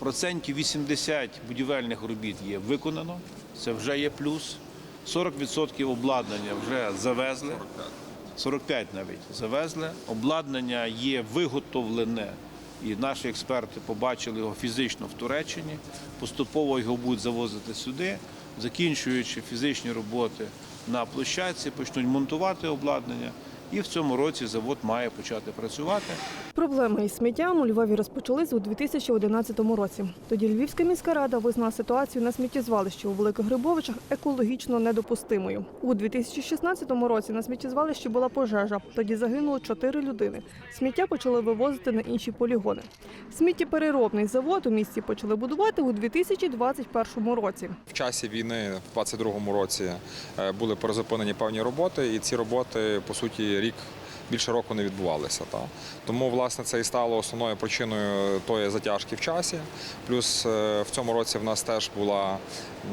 процентів 80 будівельних робіт є виконано, це вже є плюс. 40% обладнання вже завезли. 45 навіть завезли. Обладнання є виготовлене, і наші експерти побачили його фізично в Туреччині. Поступово його будуть завозити сюди, закінчуючи фізичні роботи на площадці, почнуть монтувати обладнання. І в цьому році завод має почати працювати. Проблеми із сміттям у Львові розпочались у 2011 році. Тоді Львівська міська рада визнала ситуацію на сміттєзвалищі у Великих Грибовичах екологічно недопустимою. У 2016 році на сміттєзвалищі була пожежа. Тоді загинуло чотири людини. Сміття почали вивозити на інші полігони. Сміттєпереробний завод у місті почали будувати у 2021 році. В часі війни в 22-му році е, були призупинені певні роботи, і ці роботи по суті рік. Більше року не відбувалися. Та. Тому, власне, це і стало основною причиною тої затяжки в часі. Плюс е, в цьому році в нас теж була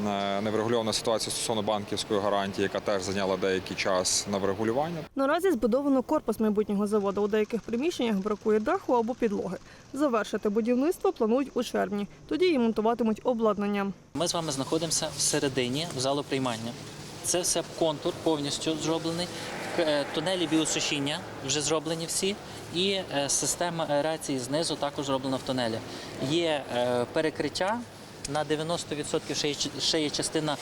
е, неврегульована ситуація стосовно банківської гарантії, яка теж зайняла деякий час на врегулювання. Наразі збудовано корпус майбутнього заводу. У деяких приміщеннях бракує даху або підлоги. Завершити будівництво планують у червні. Тоді і монтуватимуть обладнання. Ми з вами знаходимося всередині в залу приймання. Це все контур повністю зроблений. Е, Тунелі біосушіння вже зроблені всі, і е, система аерації знизу також зроблена в тунелі. Є е, перекриття на 90% ще є, ще є частина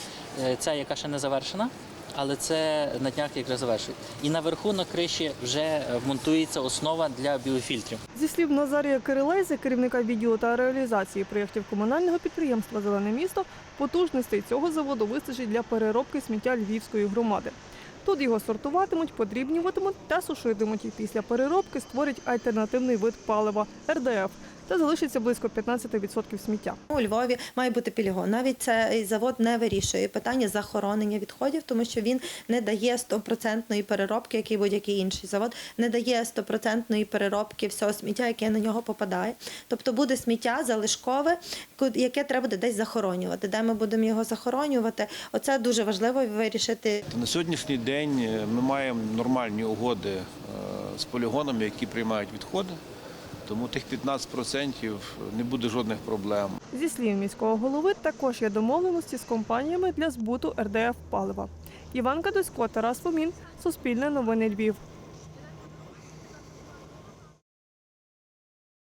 ця, яка ще не завершена. Але це на днях якраз завершують. І наверху на криші вже монтується основа для біофільтрів. Зі слів Назарія Кирилейзи, керівника відділу та реалізації проєктів комунального підприємства Зелене місто, потужностей цього заводу вистачить для переробки сміття Львівської громади. Тут його сортуватимуть, подрібнюватимуть та сушитимуть. Після переробки створять альтернативний вид палива РДФ. Та залишиться близько 15% сміття. У Львові має бути полігон. Навіть цей завод не вирішує питання захоронення відходів, тому що він не дає стопроцентної переробки, як і будь-який інший завод, не дає стопроцентної переробки всього сміття, яке на нього попадає. Тобто буде сміття залишкове, ку- яке треба буде десь захоронювати. Де ми будемо його захоронювати? Оце дуже важливо вирішити. На сьогоднішній день е, ми маємо нормальні угоди е, з полігонами, які приймають відходи. Тому тих 15% не буде жодних проблем. Зі слів міського голови, також є домовленості з компаніями для збуту РДФ палива. Іван Кадусько, Тарас Фомін, Суспільне новини Львів.